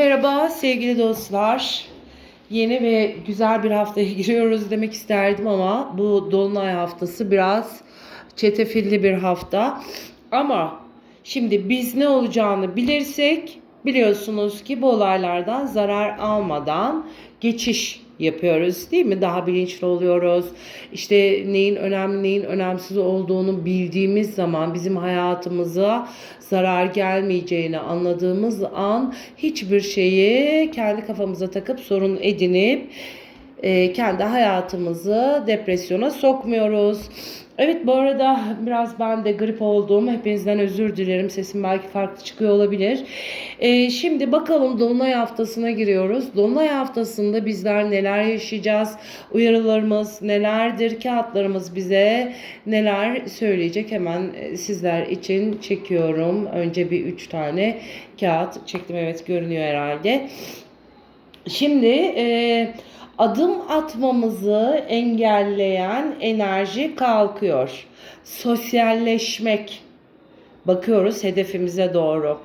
Merhaba sevgili dostlar. Yeni ve güzel bir haftaya giriyoruz demek isterdim ama bu Dolunay haftası biraz çetefilli bir hafta. Ama şimdi biz ne olacağını bilirsek biliyorsunuz ki bu olaylardan zarar almadan geçiş yapıyoruz değil mi? Daha bilinçli oluyoruz. İşte neyin önemli neyin önemsiz olduğunu bildiğimiz zaman bizim hayatımıza zarar gelmeyeceğini anladığımız an hiçbir şeyi kendi kafamıza takıp sorun edinip e, kendi hayatımızı depresyona sokmuyoruz. Evet bu arada biraz ben de grip oldum. Hepinizden özür dilerim. Sesim belki farklı çıkıyor olabilir. E, şimdi bakalım Dolunay haftasına giriyoruz. Dolunay haftasında bizler neler yaşayacağız? Uyarılarımız nelerdir? Kağıtlarımız bize neler söyleyecek? Hemen e, sizler için çekiyorum. Önce bir üç tane kağıt çektim. Evet görünüyor herhalde. Şimdi e, adım atmamızı engelleyen enerji kalkıyor. Sosyalleşmek. Bakıyoruz hedefimize doğru.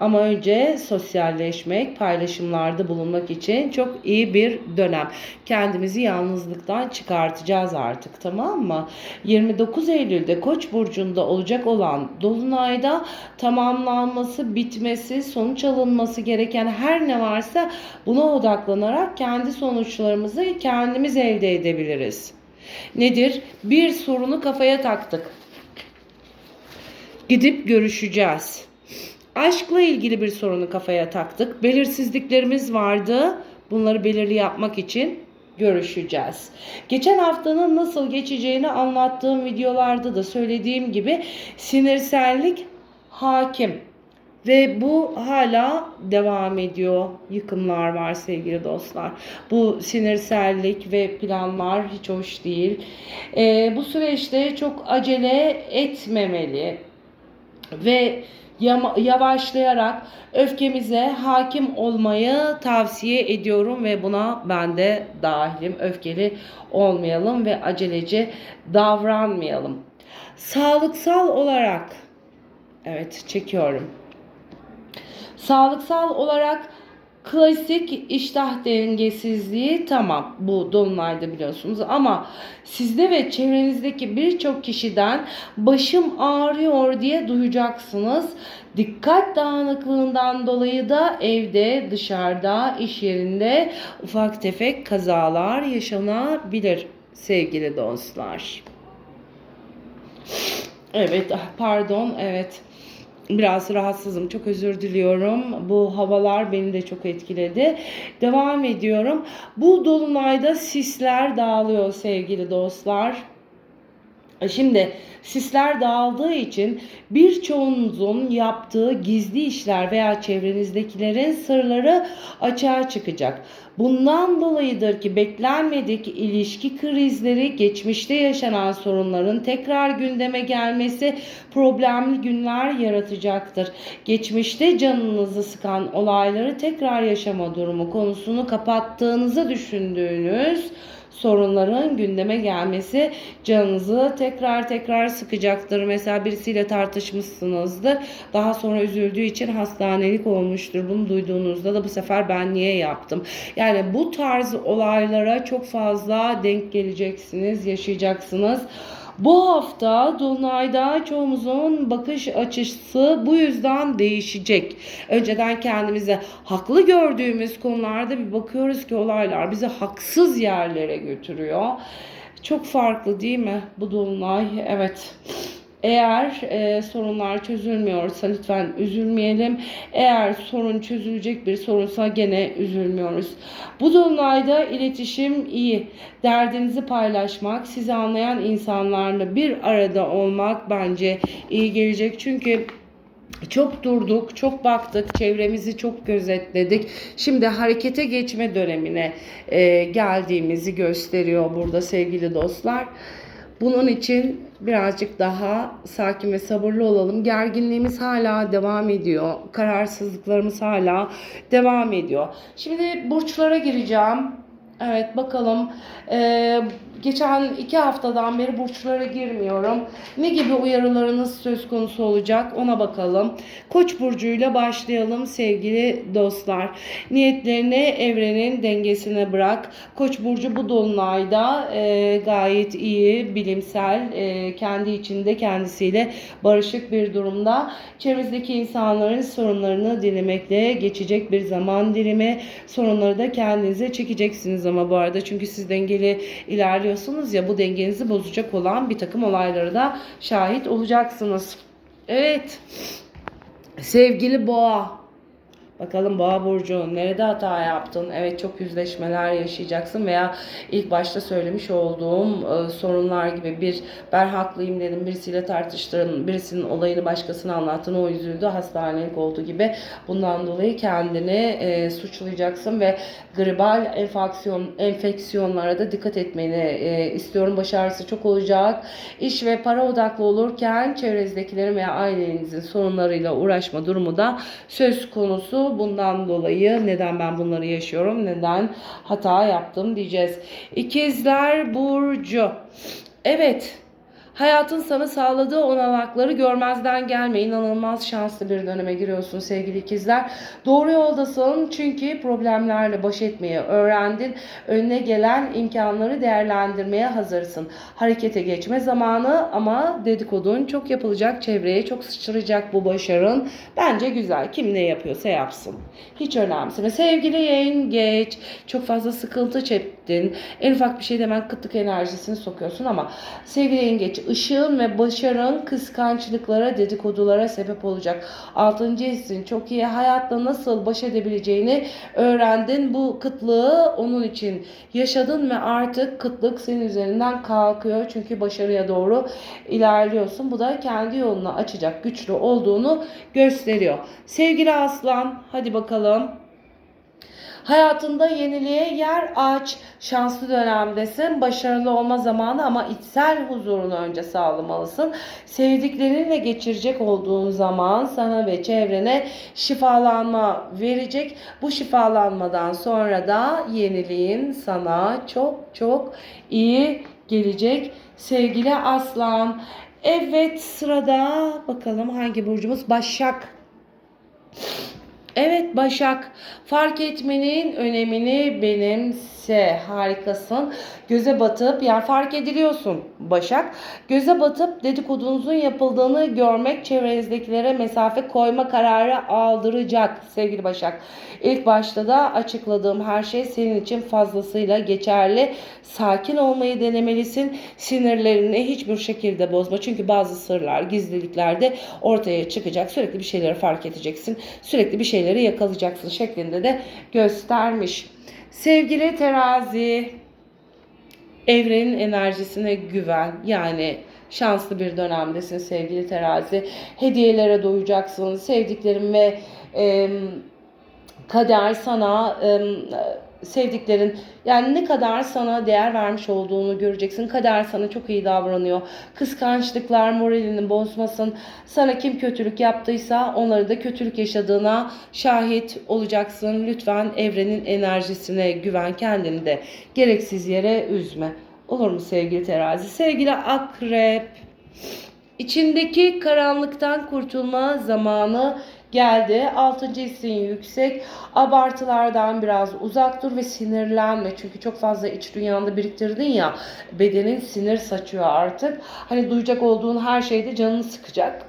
Ama önce sosyalleşmek, paylaşımlarda bulunmak için çok iyi bir dönem. Kendimizi yalnızlıktan çıkartacağız artık tamam mı? 29 Eylül'de Koç burcunda olacak olan dolunayda tamamlanması, bitmesi, sonuç alınması gereken her ne varsa buna odaklanarak kendi sonuçlarımızı kendimiz elde edebiliriz. Nedir? Bir sorunu kafaya taktık. Gidip görüşeceğiz. Aşkla ilgili bir sorunu kafaya taktık. Belirsizliklerimiz vardı. Bunları belirli yapmak için görüşeceğiz. Geçen haftanın nasıl geçeceğini anlattığım videolarda da söylediğim gibi sinirsellik hakim. Ve bu hala devam ediyor. Yıkımlar var sevgili dostlar. Bu sinirsellik ve planlar hiç hoş değil. Ee, bu süreçte çok acele etmemeli. Ve yavaşlayarak öfkemize hakim olmayı tavsiye ediyorum ve buna ben de dahilim. Öfkeli olmayalım ve aceleci davranmayalım. Sağlıksal olarak evet çekiyorum. Sağlıksal olarak klasik iştah dengesizliği tamam bu dolunayda biliyorsunuz ama sizde ve çevrenizdeki birçok kişiden başım ağrıyor diye duyacaksınız. Dikkat dağınıklığından dolayı da evde, dışarıda, iş yerinde ufak tefek kazalar yaşanabilir sevgili dostlar. Evet, pardon, evet. Biraz rahatsızım. Çok özür diliyorum. Bu havalar beni de çok etkiledi. Devam ediyorum. Bu dolunayda sisler dağılıyor sevgili dostlar. Şimdi sisler dağıldığı için birçoğunuzun yaptığı gizli işler veya çevrenizdekilerin sırları açığa çıkacak. Bundan dolayıdır ki beklenmedik ilişki krizleri, geçmişte yaşanan sorunların tekrar gündeme gelmesi problemli günler yaratacaktır. Geçmişte canınızı sıkan olayları tekrar yaşama durumu konusunu kapattığınızı düşündüğünüz sorunların gündeme gelmesi canınızı tekrar tekrar sıkacaktır. Mesela birisiyle tartışmışsınızdır. Daha sonra üzüldüğü için hastanelik olmuştur. Bunu duyduğunuzda da bu sefer ben niye yaptım? Yani bu tarz olaylara çok fazla denk geleceksiniz, yaşayacaksınız. Bu hafta Dolunay'da çoğumuzun bakış açısı bu yüzden değişecek. Önceden kendimizi haklı gördüğümüz konularda bir bakıyoruz ki olaylar bizi haksız yerlere götürüyor. Çok farklı değil mi bu Dolunay? Evet. Eğer e, sorunlar çözülmüyorsa lütfen üzülmeyelim. Eğer sorun çözülecek bir sorunsa gene üzülmüyoruz. Bu dolunayda iletişim iyi. Derdinizi paylaşmak, sizi anlayan insanlarla bir arada olmak bence iyi gelecek. Çünkü çok durduk, çok baktık, çevremizi çok gözetledik. Şimdi harekete geçme dönemine e, geldiğimizi gösteriyor burada sevgili dostlar. Bunun için birazcık daha sakin ve sabırlı olalım. Gerginliğimiz hala devam ediyor. Kararsızlıklarımız hala devam ediyor. Şimdi burçlara gireceğim. Evet bakalım. Ee, geçen iki haftadan beri burçlara girmiyorum. Ne gibi uyarılarınız söz konusu olacak ona bakalım. Koç burcuyla başlayalım sevgili dostlar. Niyetlerini evrenin dengesine bırak. Koç burcu bu dolunayda e, gayet iyi, bilimsel, e, kendi içinde kendisiyle barışık bir durumda. Çevrenizdeki insanların sorunlarını dinlemekle geçecek bir zaman dilimi. Sorunları da kendinize çekeceksiniz ama bu arada çünkü siz dengeli ilerliyorsunuz ya bu dengenizi bozacak olan bir takım olaylara da şahit olacaksınız. Evet. Sevgili boğa. Bakalım boğa burcu nerede hata yaptın? Evet çok yüzleşmeler yaşayacaksın veya ilk başta söylemiş olduğum e, sorunlar gibi bir ben haklıyım dedim birisiyle tartıştın birisinin olayını başkasına anlattın o üzüldü hastanelik oldu gibi. Bundan dolayı kendini e, suçlayacaksın ve gribal enfeksiyon enfeksiyonlara da dikkat etmeni e, istiyorum. Başarısı çok olacak. İş ve para odaklı olurken çevrenizdekilerin veya ailenizin sorunlarıyla uğraşma durumu da söz konusu bundan dolayı neden ben bunları yaşıyorum neden hata yaptım diyeceğiz. İkizler Burcu. Evet Hayatın sana sağladığı olanakları görmezden gelme. İnanılmaz şanslı bir döneme giriyorsun sevgili ikizler. Doğru yoldasın çünkü problemlerle baş etmeyi öğrendin. Önüne gelen imkanları değerlendirmeye hazırsın. Harekete geçme zamanı ama dedikodun çok yapılacak. Çevreye çok sıçrayacak bu başarın. Bence güzel. Kim ne yapıyorsa yapsın. Hiç önemseme. Sevgili yengeç. Çok fazla sıkıntı çektin. En ufak bir şey hemen kıtlık enerjisini sokuyorsun ama sevgili yengeç ışığın ve başarın kıskançlıklara, dedikodulara sebep olacak. Altıncı hissin çok iyi. Hayatla nasıl baş edebileceğini öğrendin. Bu kıtlığı onun için yaşadın ve artık kıtlık senin üzerinden kalkıyor. Çünkü başarıya doğru ilerliyorsun. Bu da kendi yolunu açacak güçlü olduğunu gösteriyor. Sevgili aslan hadi bakalım. Hayatında yeniliğe yer aç. Şanslı dönemdesin. Başarılı olma zamanı ama içsel huzurunu önce sağlamalısın. Sevdiklerinle geçirecek olduğun zaman sana ve çevrene şifalanma verecek. Bu şifalanmadan sonra da yeniliğin sana çok çok iyi gelecek. Sevgili aslan. Evet sırada bakalım hangi burcumuz? Başak. Evet Başak, fark etmenin önemini benimse. Harikasın. Göze batıp, yani fark ediliyorsun Başak. Göze batıp dedikodunuzun yapıldığını görmek çevrenizdekilere mesafe koyma kararı aldıracak sevgili Başak. İlk başta da açıkladığım her şey senin için fazlasıyla geçerli. Sakin olmayı denemelisin. Sinirlerini hiçbir şekilde bozma. Çünkü bazı sırlar, gizlilikler de ortaya çıkacak. Sürekli bir şeyleri fark edeceksin. Sürekli bir şeyleri yakalayacaksın şeklinde de göstermiş. Sevgili terazi, evrenin enerjisine güven. Yani şanslı bir dönemdesin sevgili terazi. Hediyelere doyacaksın. Sevdiklerin ve e, kader sana e, sevdiklerin yani ne kadar sana değer vermiş olduğunu göreceksin. Kader sana çok iyi davranıyor. Kıskançlıklar moralini bozmasın. Sana kim kötülük yaptıysa onları da kötülük yaşadığına şahit olacaksın. Lütfen evrenin enerjisine güven kendini de gereksiz yere üzme. Olur mu sevgili terazi? Sevgili akrep. İçindeki karanlıktan kurtulma zamanı geldi. Altıncı hissin yüksek. Abartılardan biraz uzak dur ve sinirlenme. Çünkü çok fazla iç dünyanda biriktirdin ya. Bedenin sinir saçıyor artık. Hani duyacak olduğun her şeyde canını sıkacak.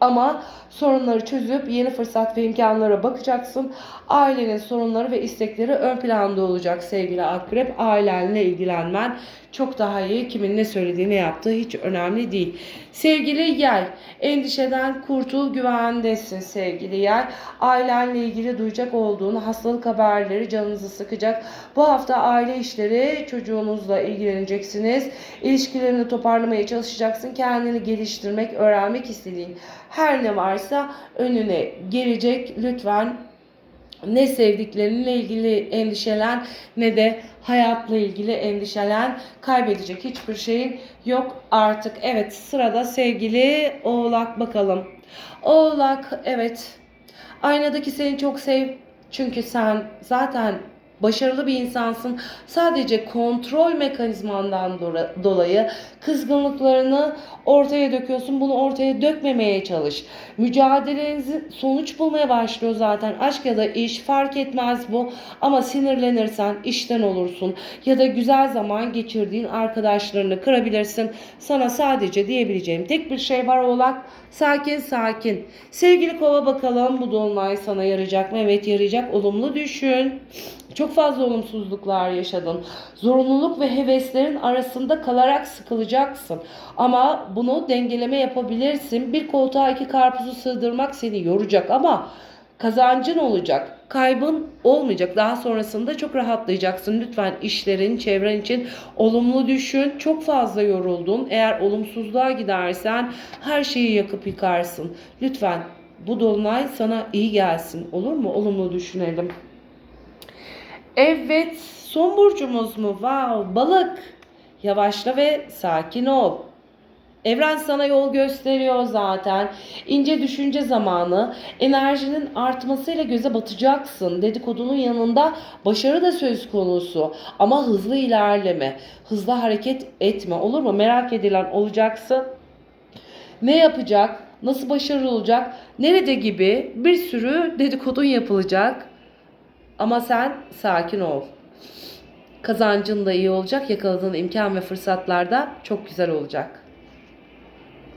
Ama sorunları çözüp yeni fırsat ve imkanlara bakacaksın. Ailenin sorunları ve istekleri ön planda olacak sevgili akrep. Ailenle ilgilenmen çok daha iyi. Kimin ne söylediğini yaptığı hiç önemli değil. Sevgili yay, endişeden kurtul güvendesin sevgili yay. Ailenle ilgili duyacak olduğun hastalık haberleri canınızı sıkacak. Bu hafta aile işleri çocuğunuzla ilgileneceksiniz. İlişkilerini toparlamaya çalışacaksın. Kendini geliştirmek, öğrenmek istediğin her ne varsa önüne gelecek. Lütfen ne sevdiklerinle ilgili endişelen ne de hayatla ilgili endişelen kaybedecek hiçbir şeyin yok artık. Evet sırada sevgili Oğlak bakalım. Oğlak evet aynadaki seni çok sev çünkü sen zaten Başarılı bir insansın. Sadece kontrol mekanizmandan dolayı kızgınlıklarını ortaya döküyorsun. Bunu ortaya dökmemeye çalış. Mücadelenizi sonuç bulmaya başlıyor zaten. Aşk ya da iş fark etmez bu. Ama sinirlenirsen işten olursun. Ya da güzel zaman geçirdiğin arkadaşlarını kırabilirsin. Sana sadece diyebileceğim tek bir şey var oğlak. Sakin sakin. Sevgili kova bakalım bu dolunay sana yarayacak mı? Evet yarayacak. Olumlu düşün. Çok fazla olumsuzluklar yaşadın. Zorunluluk ve heveslerin arasında kalarak sıkılacaksın. Ama bunu dengeleme yapabilirsin. Bir koltuğa iki karpuzu sığdırmak seni yoracak ama kazancın olacak. Kaybın olmayacak. Daha sonrasında çok rahatlayacaksın. Lütfen işlerin, çevren için olumlu düşün. Çok fazla yoruldun. Eğer olumsuzluğa gidersen her şeyi yakıp yıkarsın. Lütfen bu dolunay sana iyi gelsin. Olur mu? Olumlu düşünelim. Evet, son burcumuz mu? Wow, balık. Yavaşla ve sakin ol. Evren sana yol gösteriyor zaten. İnce düşünce zamanı, enerjinin artmasıyla göze batacaksın. Dedikodunun yanında başarı da söz konusu. Ama hızlı ilerleme, hızlı hareket etme. Olur mu? Merak edilen olacaksın. Ne yapacak? Nasıl başarılı olacak? Nerede gibi bir sürü dedikodun yapılacak. Ama sen sakin ol. Kazancın da iyi olacak. Yakaladığın imkan ve fırsatlar da çok güzel olacak.